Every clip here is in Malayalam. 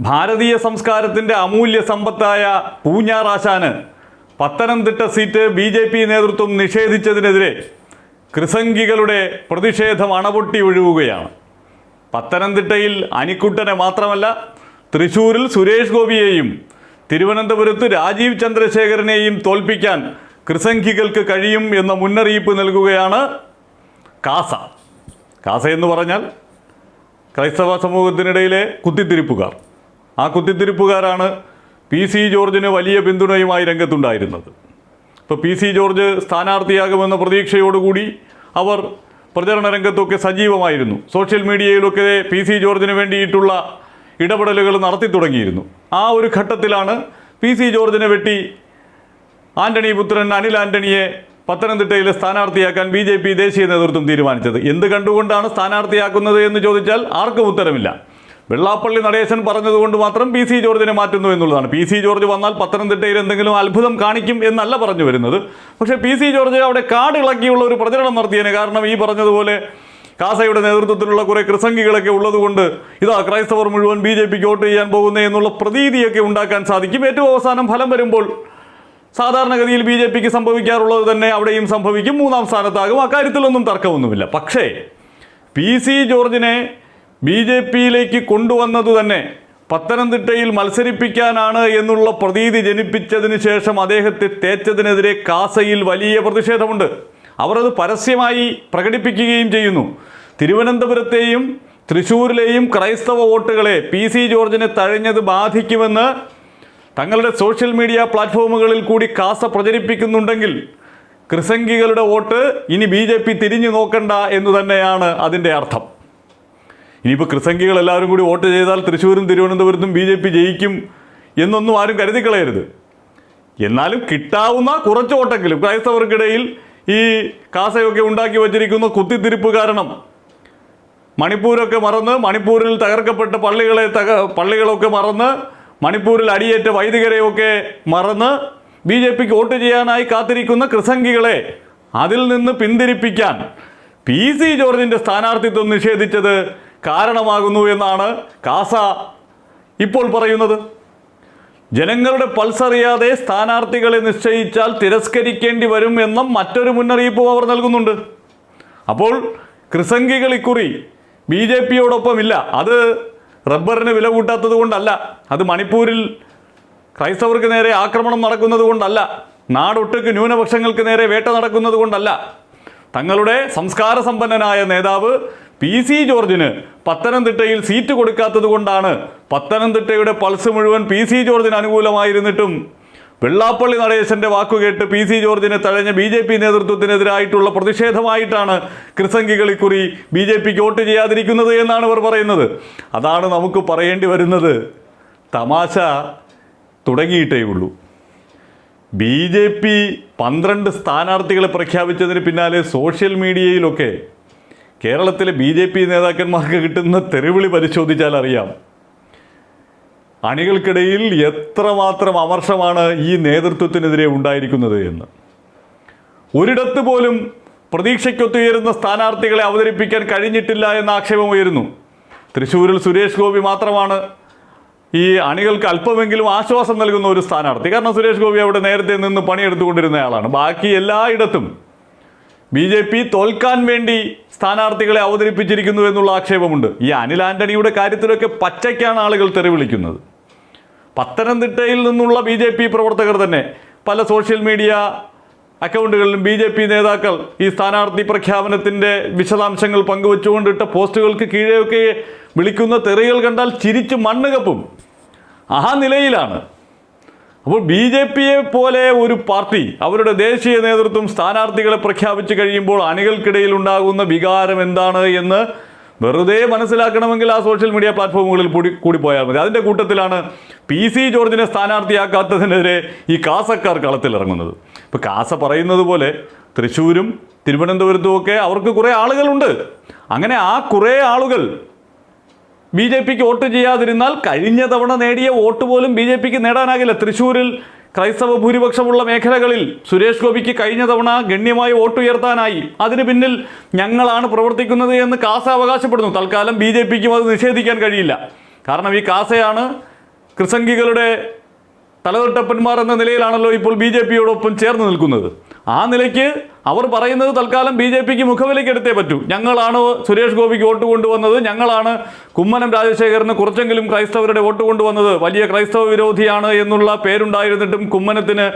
ഭാരതീയ സംസ്കാരത്തിന്റെ അമൂല്യ സമ്പത്തായ പൂഞ്ഞാറാശാന് Pathanamthitta seat B J P നേതൃത്വം നിഷേധിച്ചതിനെതിരെ കൃസംഗികളുടെ പ്രതിഷേധം അണപൊട്ടി ഒഴുകുകയാണ്. പത്തനംതിട്ടയിൽ അനിക്കുട്ടനെ മാത്രമല്ല തൃശൂരിൽ സുരേഷ് ഗോപിയെയും തിരുവനന്തപുരത്ത് രാജീവ് ചന്ദ്രശേഖരനെയും തോൽപ്പിക്കാൻ കൃസംഖികൾക്ക് കഴിയും എന്ന മുന്നറിയിപ്പ് നൽകുകയാണ് കാസ. കാസ എന്ന് പറഞ്ഞാൽ ക്രൈസ്തവ സമൂഹത്തിനിടയിലെ കുത്തിത്തിരിപ്പുകാർ. ആ കുത്തിത്തിരിപ്പുകാരാണ് പി സി ജോർജിന് വലിയ പിന്തുണയുമായി രംഗത്തുണ്ടായിരുന്നത്. ഇപ്പോൾ പി സി ജോർജ് സ്ഥാനാർത്ഥിയാകുമെന്ന പ്രതീക്ഷയോടുകൂടി അവർ പ്രചരണ രംഗത്തൊക്കെ സജീവമായിരുന്നു. സോഷ്യൽ മീഡിയയിലൊക്കെ പി സി ജോർജിന് വേണ്ടിയിട്ടുള്ള ഇടപെടലുകൾ നടത്തി തുടങ്ങിയിരുന്നു. ആ ഒരു ഘട്ടത്തിലാണ് പി സി ജോർജിനെ വെട്ടി ആന്റണി പുത്രൻ അനിൽ ആന്റണിയെ പത്തനംതിട്ടയിലെ സ്ഥാനാർത്ഥിയാക്കാൻ ബി ജെ പി ദേശീയ നേതൃത്വം തീരുമാനിച്ചത്. എന്ത് കണ്ടുകൊണ്ടാണ് സ്ഥാനാർത്ഥിയാക്കുന്നത് എന്ന് ചോദിച്ചാൽ ആർക്കും ഉത്തരമില്ല. വെള്ളാപ്പള്ളി നടേശൻ പറഞ്ഞതുകൊണ്ട് മാത്രം പി സി ജോർജിനെ മാറ്റുന്നു എന്നുള്ളതാണ്. പി സി ജോർജ് വന്നാൽ പത്തനംതിട്ടയിൽ എന്തെങ്കിലും അത്ഭുതം കാണിക്കും എന്നല്ല പറഞ്ഞു വരുന്നത്. പക്ഷേ പി സി ജോർജ് അവിടെ കാട് കാടിളക്കിയുള്ള ഒരു പ്രചരണം നടത്തിയേനെ. കാരണം ഈ പറഞ്ഞതുപോലെ കാസയുടെ നേതൃത്വത്തിലുള്ള കുറേ കൃസംഗികളൊക്കെ ഉള്ളതുകൊണ്ട് ഇതാ ക്രൈസ്തവർ മുഴുവൻ ബി ജെ പിക്ക് വോട്ട് ചെയ്യാൻ പോകുന്നേ എന്നുള്ള പ്രതീതിയൊക്കെ ഉണ്ടാക്കാൻ സാധിക്കും. ഏറ്റവും അവസാനം ഫലം വരുമ്പോൾ സാധാരണഗതിയിൽ ബി ജെ പിക്ക് സംഭവിക്കാറുള്ളത് തന്നെ അവിടെയും സംഭവിക്കും. മൂന്നാം സ്ഥാനത്താകും. അക്കാര്യത്തിലൊന്നും തർക്കമൊന്നുമില്ല. പക്ഷേ പി സി ജോർജിനെ ബി ജെ പിയിലേക്ക് കൊണ്ടുവന്നത് തന്നെ പത്തനംതിട്ടയിൽ മത്സരിപ്പിക്കാനാണ് എന്നുള്ള പ്രതീതി ജനിപ്പിച്ചതിന് ശേഷം അദ്ദേഹത്തെ തേച്ചതിനെതിരെ കാസയിൽ വലിയ പ്രതിഷേധമുണ്ട്. അവർ അത് പരസ്യമായി പ്രകടിപ്പിക്കുകയും ചെയ്യുന്നു. തിരുവനന്തപുരത്തെയും തൃശ്ശൂരിലെയും ക്രൈസ്തവ വോട്ടുകളെ പി സി ജോർജിനെ തഴഞ്ഞത് ബാധിക്കുമെന്ന് തങ്ങളുടെ സോഷ്യൽ മീഡിയ പ്ലാറ്റ്ഫോമുകളിൽ കൂടി കാസ പ്രചരിപ്പിക്കുന്നുണ്ടെങ്കിൽ ക്രിസംഗികളുടെ വോട്ട് ഇനി ബി തിരിഞ്ഞു നോക്കണ്ട എന്നു തന്നെയാണ് അതിന്റെ അർത്ഥം. ഇനിയിപ്പോൾ കൃസംഗികൾ എല്ലാവരും കൂടി വോട്ട് ചെയ്താൽ തൃശ്ശൂരും തിരുവനന്തപുരത്തും ബി ജെ പി ജയിക്കും എന്നൊന്നും ആരും കരുതിക്കളയരുത്. എന്നാലും കിട്ടാവുന്ന കുറച്ച് വോട്ടെങ്കിലും ക്രൈസ്തവർക്കിടയിൽ ഈ കാസയൊക്കെ ഉണ്ടാക്കി വച്ചിരിക്കുന്ന കുത്തിത്തിരിപ്പ് കാരണം മണിപ്പൂരൊക്കെ മറന്ന് മണിപ്പൂരിൽ തകർക്കപ്പെട്ട പള്ളികളെ തക പള്ളികളൊക്കെ മറന്ന് മണിപ്പൂരിൽ അടിയേറ്റ വൈദികരെയൊക്കെ മറന്ന് ബി ജെ പിക്ക് വോട്ട് ചെയ്യാനായി കാത്തിരിക്കുന്ന കൃസംഗികളെ അതിൽ നിന്ന് പിന്തിരിപ്പിക്കാൻ പി സി ജോർജിന്റെ സ്ഥാനാർത്ഥിത്വം നിഷേധിച്ചത് കാരണമാകുന്നു എന്നാണ് കാസ ഇപ്പോൾ പറയുന്നത്. ജനങ്ങളുടെ പൾസറിയാതെ സ്ഥാനാർത്ഥികളെ നിശ്ചയിച്ചാൽ തിരസ്കരിക്കേണ്ടി വരും എന്ന മറ്റൊരു മുന്നറിയിപ്പും അവർ നൽകുന്നുണ്ട്. അപ്പോൾ ക്രിസംഗികൾ ഇക്കുറി ബി ജെ പിയോടൊപ്പമില്ല. അത് റബ്ബറിന് വില കൂട്ടാത്തത് കൊണ്ടല്ല. അത് മണിപ്പൂരിൽ ക്രൈസ്തവർക്ക് നേരെ ആക്രമണം നടക്കുന്നത് കൊണ്ടല്ല. നാടൊട്ടുക്ക് ന്യൂനപക്ഷങ്ങൾക്ക് നേരെ വേട്ട നടക്കുന്നത് കൊണ്ടല്ല. തങ്ങളുടെ സംസ്കാര സമ്പന്നനായ നേതാവ് പി സി ജോർജിന് പത്തനംതിട്ടയിൽ സീറ്റ് കൊടുക്കാത്തത് കൊണ്ടാണ് പത്തനംതിട്ടയുടെ പൾസ് മുഴുവൻ പി സി ജോർജിന് അനുകൂലമായിരുന്നിട്ടും. വെള്ളാപ്പള്ളി നടേശന്റെ വാക്കുകേട്ട് പി സി ജോർജിനെ തഴഞ്ഞ ബി ജെ പി നേതൃത്വത്തിനെതിരായിട്ടുള്ള പ്രതിഷേധമായിട്ടാണ് ക്രിസംഗികൾ ഇക്കുറി ബി ജെ പിക്ക് വോട്ട് ചെയ്യാതിരിക്കുന്നത് എന്നാണ് ഇവർ പറയുന്നത്. അതാണ് നമുക്ക് പറയേണ്ടി വരുന്നത്. തമാശ തുടങ്ങിയിട്ടേ ഉള്ളൂ. ബി ജെ പി പന്ത്രണ്ട് സ്ഥാനാർത്ഥികളെ പ്രഖ്യാപിച്ചതിന് പിന്നാലെ സോഷ്യൽ മീഡിയയിലൊക്കെ കേരളത്തിലെ ബി ജെ പി നേതാക്കന്മാർക്ക് കിട്ടുന്ന തെറിവിളി പരിശോധിച്ചാൽ അറിയാം. അണികൾക്കിടയിൽ എത്രമാത്രം അമർഷമാണ് ഈ നേതൃത്വത്തിനെതിരെ ഉണ്ടായിരിക്കുന്നത് എന്ന്. ഒരിടത്ത് പോലും പ്രതീക്ഷയ്ക്കൊത്തുയരുന്ന സ്ഥാനാർത്ഥികളെ അവതരിപ്പിക്കാൻ കഴിഞ്ഞിട്ടില്ല എന്ന ആക്ഷേപം ഉയരുന്നു. തൃശ്ശൂരിൽ സുരേഷ് ഗോപി മാത്രമാണ് ഈ അണികൾക്ക് അല്പമെങ്കിലും ആശ്വാസം നൽകുന്ന ഒരു സ്ഥാനാർത്ഥി. കാരണം സുരേഷ് ഗോപി അവിടെ നേരത്തെ നിന്ന് പണിയെടുത്തുകൊണ്ടിരുന്നയാളാണ്. ബാക്കി എല്ലായിടത്തും ബി ജെ പി തോൽക്കാൻ വേണ്ടി സ്ഥാനാർത്ഥികളെ അവതരിപ്പിച്ചിരിക്കുന്നു എന്നുള്ള ആക്ഷേപമുണ്ട്. ഈ അനിൽ ആന്റണിയുടെ കാര്യത്തിലൊക്കെ പച്ചയ്ക്കാണ് ആളുകൾ തെറി വിളിക്കുന്നത്. പത്തനംതിട്ടയിൽ നിന്നുള്ള ബി ജെ പി പ്രവർത്തകർ തന്നെ പല സോഷ്യൽ മീഡിയ അക്കൗണ്ടുകളിലും ബി ജെ പി നേതാക്കൾ ഈ സ്ഥാനാർത്ഥി പ്രഖ്യാപനത്തിന്റെ വിശദാംശങ്ങൾ പങ്കുവച്ചുകൊണ്ടിട്ട പോസ്റ്റുകൾക്ക് കീഴെയൊക്കെ വിളിക്കുന്ന തെറികൾ കണ്ടാൽ ചിരിച്ച് മണ്ണുകപ്പും ആ നിലയിലാണ് അപ്പോൾ ബി ജെ പിയെ പോലെ ഒരു പാർട്ടി അവരുടെ ദേശീയ നേതൃത്വം സ്ഥാനാർത്ഥികളെ പ്രഖ്യാപിച്ചു കഴിയുമ്പോൾ അണികൾക്കിടയിൽ ഉണ്ടാകുന്ന വികാരം എന്താണ് എന്ന് വെറുതെ മനസ്സിലാക്കണമെങ്കിൽ ആ സോഷ്യൽ മീഡിയ പ്ലാറ്റ്ഫോമുകളിൽ കൂടി കൂടി പോയാൽ മതി. അതിന്റെ കൂട്ടത്തിലാണ് പി സി ജോർജിനെ സ്ഥാനാർത്ഥിയാക്കാത്തതിനെതിരെ ഈ കാസക്കാർ കളത്തിലിറങ്ങുന്നത് ഇപ്പോൾ കാസ പറയുന്നത് പോലെ തൃശ്ശൂരും തിരുവനന്തപുരത്തും ഒക്കെ അവർക്ക് കുറേ ആളുകളുണ്ട്. അങ്ങനെ ആ കുറേ ആളുകൾ ബി ജെ പിക്ക് വോട്ട് ചെയ്യാതിരുന്നാൽ കഴിഞ്ഞ തവണ നേടിയ വോട്ട് പോലും ബി ജെ പിക്ക് നേടാനാകില്ല. തൃശ്ശൂരിൽ ക്രൈസ്തവ ഭൂരിപക്ഷമുള്ള മേഖലകളിൽ സുരേഷ് ഗോപിക്ക് കഴിഞ്ഞ തവണ ഗണ്യമായി വോട്ടുയർത്താനായി അതിന് പിന്നിൽ ഞങ്ങളാണ് പ്രവർത്തിക്കുന്നത് എന്ന് കാസ അവകാശപ്പെടുന്നു. തൽക്കാലം ബി ജെ പിക്കും അത് നിഷേധിക്കാൻ കഴിയില്ല. കാരണം ഈ കാസയാണ് കൃസംഗികളുടെ തലതൊട്ടപ്പന്മാർ എന്ന നിലയിലാണല്ലോ ഇപ്പോൾ ബി ജെ പിയോടൊപ്പം ചേർന്ന് നിൽക്കുന്നത്. ആ നിലയ്ക്ക് അവർ പറയുന്നത് തൽക്കാലം ബി ജെ പിക്ക് മുഖവിലേക്ക് എടുത്തേ പറ്റൂ. ഞങ്ങളാണ് സുരേഷ് ഗോപിക്ക് വോട്ട് കൊണ്ടുവന്നത്. ഞങ്ങളാണ് കുമ്മനം രാജശേഖരന് കുറച്ചെങ്കിലും ക്രൈസ്തവരുടെ വോട്ട് കൊണ്ടുവന്നത്. വലിയ ക്രൈസ്തവ വിരോധിയാണ് എന്നുള്ള പേരുണ്ടായിരുന്നിട്ടും കുമ്മനത്തിന്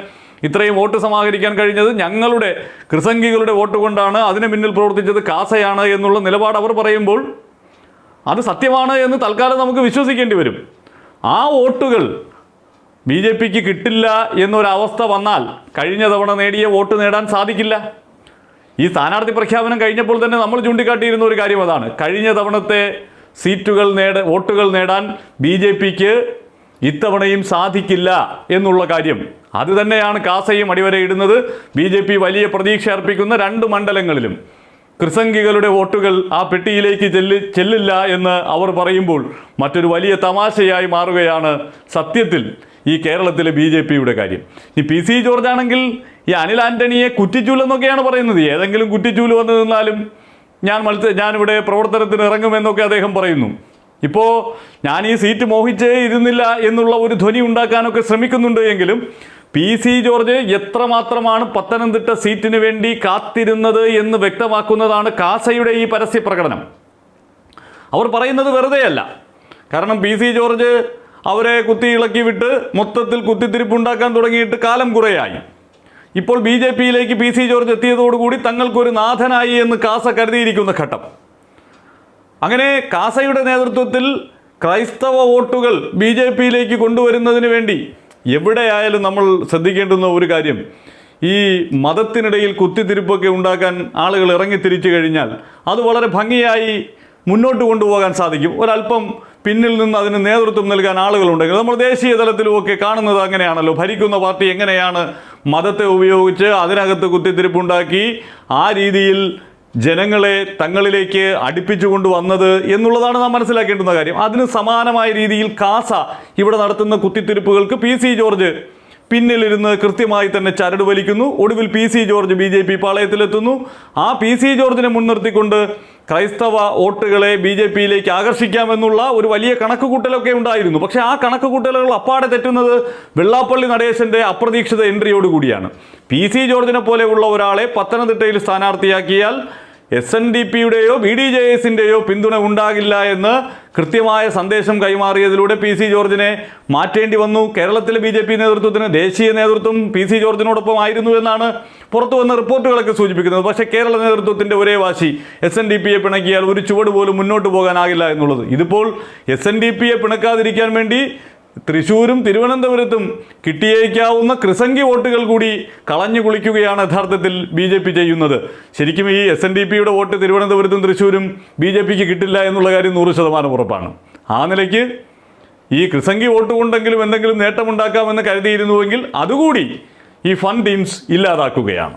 ഇത്രയും വോട്ട് സമാഹരിക്കാൻ കഴിഞ്ഞത് ഞങ്ങളുടെ കൃസംഗികളുടെ വോട്ട് കൊണ്ടാണ്. അതിന് പിന്നിൽ പ്രവർത്തിച്ചത് കാസയാണ് എന്നുള്ള നിലപാട് അവർ പറയുമ്പോൾ അത് സത്യമാണ് എന്ന് തൽക്കാലം നമുക്ക് വിശ്വസിക്കേണ്ടി വരും. ആ വോട്ടുകൾ ബി ജെ പിക്ക് കിട്ടില്ല എന്നൊരവസ്ഥ വന്നാൽ കഴിഞ്ഞ തവണ നേടിയ വോട്ട് നേടാൻ സാധിക്കില്ല. ഈ സ്ഥാനാർത്ഥി പ്രഖ്യാപനം കഴിഞ്ഞപ്പോൾ തന്നെ നമ്മൾ ചൂണ്ടിക്കാട്ടിയിരുന്ന ഒരു കാര്യം അതാണ്. കഴിഞ്ഞ തവണത്തെ സീറ്റുകൾ നേട വോട്ടുകൾ നേടാൻ ബി ജെ പിക്ക് ഇത്തവണയും സാധിക്കില്ല എന്നുള്ള കാര്യം. അത് തന്നെയാണ് കാസയും അടിവരയിടുന്നത് ബി ജെ പി വലിയ പ്രതീക്ഷ അർപ്പിക്കുന്ന രണ്ട് മണ്ഡലങ്ങളിലും. കൃസംഗികളുടെ വോട്ടുകൾ ആ പെട്ടിയിലേക്ക് ചെല്ലി ചെല്ലില്ല എന്ന് അവർ പറയുമ്പോൾ മറ്റൊരു വലിയ തമാശയായി മാറുകയാണ് സത്യത്തിൽ. ഈ കേരളത്തിലെ ബി ജെ പിയുടെ കാര്യം. ഈ പി സി ജോർജ് ആണെങ്കിൽ ഈ അനിൽ ആന്റണിയെ കുറ്റിച്ചൂലെന്നൊക്കെയാണ് പറയുന്നത്. ഏതെങ്കിലും കുറ്റിച്ചൂൽ വന്നു നിന്നാലും ഞാൻ മത്സ ഞാനിവിടെ പ്രവർത്തനത്തിന് ഇറങ്ങുമെന്നൊക്കെ അദ്ദേഹം പറയുന്നു. ഇപ്പോൾ ഞാൻ ഈ സീറ്റ് മോഹിച്ചേ ഇരുന്നില്ല എന്നുള്ള ഒരു ധ്വനി ഉണ്ടാക്കാനൊക്കെ ശ്രമിക്കുന്നുണ്ട് എങ്കിലും പി സി ജോർജ് എത്രമാത്രമാണ് പത്തനംതിട്ട സീറ്റിന് വേണ്ടി കാത്തിരുന്നത് എന്ന് വ്യക്തമാക്കുന്നതാണ് കാസയുടെ ഈ പരസ്യ പ്രകടനം അവർ പറയുന്നത് വെറുതെയല്ല. കാരണം പി സി ജോർജ് അവരെ കുത്തി ഇളക്കി വിട്ട് മൊത്തത്തിൽ കുത്തിത്തിരിപ്പുണ്ടാക്കാൻ തുടങ്ങിയിട്ട് കാലം കുറയായി. ഇപ്പോൾ ബി ജെ പിയിലേക്ക് പി സി ജോർജ് എത്തിയതോടുകൂടി തങ്ങൾക്കൊരു നാഥനായി എന്ന് കാസ കരുതിയിരിക്കുന്ന ഘട്ടം. അങ്ങനെ കാസയുടെ നേതൃത്വത്തിൽ ക്രൈസ്തവ വോട്ടുകൾ ബി ജെ പിയിലേക്ക് കൊണ്ടുവരുന്നതിന് വേണ്ടി എവിടെയായാലും നമ്മൾ ശ്രദ്ധിക്കേണ്ടുന്ന ഒരു കാര്യം ഈ മതത്തിനിടയിൽ കുത്തിത്തിരിപ്പൊക്കെ ഉണ്ടാക്കാൻ ആളുകൾ ഇറങ്ങി ഇറങ്ങിത്തിരിച്ചു കഴിഞ്ഞാൽ അത് വളരെ ഭംഗിയായി മുന്നോട്ട് കൊണ്ടുപോകാൻ സാധിക്കും. ഒരല്പം പിന്നിൽ നിന്ന് അതിന് നേതൃത്വം നൽകാൻ ആളുകളുണ്ടെങ്കിൽ നമ്മൾ ദേശീയ തലത്തിലുമൊക്കെ കാണുന്നത് അങ്ങനെയാണല്ലോ. ഭരിക്കുന്ന പാർട്ടി എങ്ങനെയാണ് മതത്തെ ഉപയോഗിച്ച് അതിനകത്ത് കുത്തിത്തിരിപ്പുണ്ടാക്കി ആ രീതിയിൽ ജനങ്ങളെ തങ്ങളിലേക്ക് അടുപ്പിച്ചുകൊണ്ട് വന്നത് എന്നുള്ളതാണ് നാം മനസ്സിലാക്കേണ്ടുന്ന കാര്യം. അതിന് സമാനമായ രീതിയിൽ കാസ ഇവിടെ നടത്തുന്ന കുത്തിത്തിരിപ്പുകൾക്ക് പി സി ജോർജ് പിന്നിലിരുന്ന് കൃത്യമായി തന്നെ ചരട് വലിക്കുന്നു. ഒടുവിൽ P C George B J P പാളയത്തിലെത്തുന്നു. ആ പി സി ജോർജിനെ മുൻനിർത്തിക്കൊണ്ട് ക്രൈസ്തവ വോട്ടുകളെ ബി ജെ പിയിലേക്ക് ആകർഷിക്കാമെന്നുള്ള ഒരു വലിയ കണക്കുകൂട്ടലൊക്കെ ഉണ്ടായിരുന്നു. പക്ഷേ ആ കണക്കുകൂട്ടലുകൾ അപ്പാടെ തെറ്റുന്നത് വെള്ളാപ്പള്ളി നടേശന്റെ അപ്രതീക്ഷിത എൻട്രിയോടുകൂടിയാണ് പി സി ജോർജിനെ പോലെയുള്ള ഒരാളെ പത്തനംതിട്ടയിൽ സ്ഥാനാർത്ഥിയാക്കിയാൽ എസ് എൻ ഡി പിയുടെയോ ബി ഡി ജെ എസിന്റെയോ പിന്തുണ ഉണ്ടാകില്ല എന്ന് കൃത്യമായ സന്ദേശം കൈമാറിയതിലൂടെ പി സി ജോർജിനെ മാറ്റേണ്ടി വന്നു. കേരളത്തിലെ ബി ജെ പി നേതൃത്വത്തിന് ദേശീയ നേതൃത്വം പി സി ജോർജിനോടൊപ്പം ആയിരുന്നു എന്നാണ് പുറത്തു വന്ന റിപ്പോർട്ടുകളൊക്കെ സൂചിപ്പിക്കുന്നത്. പക്ഷേ കേരള നേതൃത്വത്തിന്റെ ഒരേ വാശി എസ് എൻ ഡി പിയെ പിണക്കിയാൽ ഒരു ചുവട് പോലും മുന്നോട്ട് പോകാനാകില്ല എന്നുള്ളത്. ഇതിപ്പോൾ എസ് എൻ ഡി പിയെ പിണക്കാതിരിക്കാൻ വേണ്ടി തൃശൂരും തിരുവനന്തപുരത്തും കിട്ടിയേക്കാവുന്ന കൃസംഗി വോട്ടുകൾ കൂടി കളഞ്ഞു കുളിക്കുകയാണ് യഥാർത്ഥത്തിൽ ബി ജെ പി ചെയ്യുന്നത്. ശരിക്കും ഈ എസ് എൻ ഡി പിയുടെ വോട്ട് തിരുവനന്തപുരത്തും തൃശ്ശൂരും ബി ജെ പിക്ക് കിട്ടില്ല എന്നുള്ള കാര്യം നൂറ് ശതമാനം ഉറപ്പാണ്. ആ നിലയ്ക്ക് ഈ കൃസംഗി വോട്ട് കൊണ്ടെങ്കിലും എന്തെങ്കിലും നേട്ടമുണ്ടാക്കാമെന്ന് കരുതിയിരുന്നുവെങ്കിൽ അതുകൂടി ഈ ഫൺ ടീംസ് ഇല്ലാതാക്കുകയാണ്.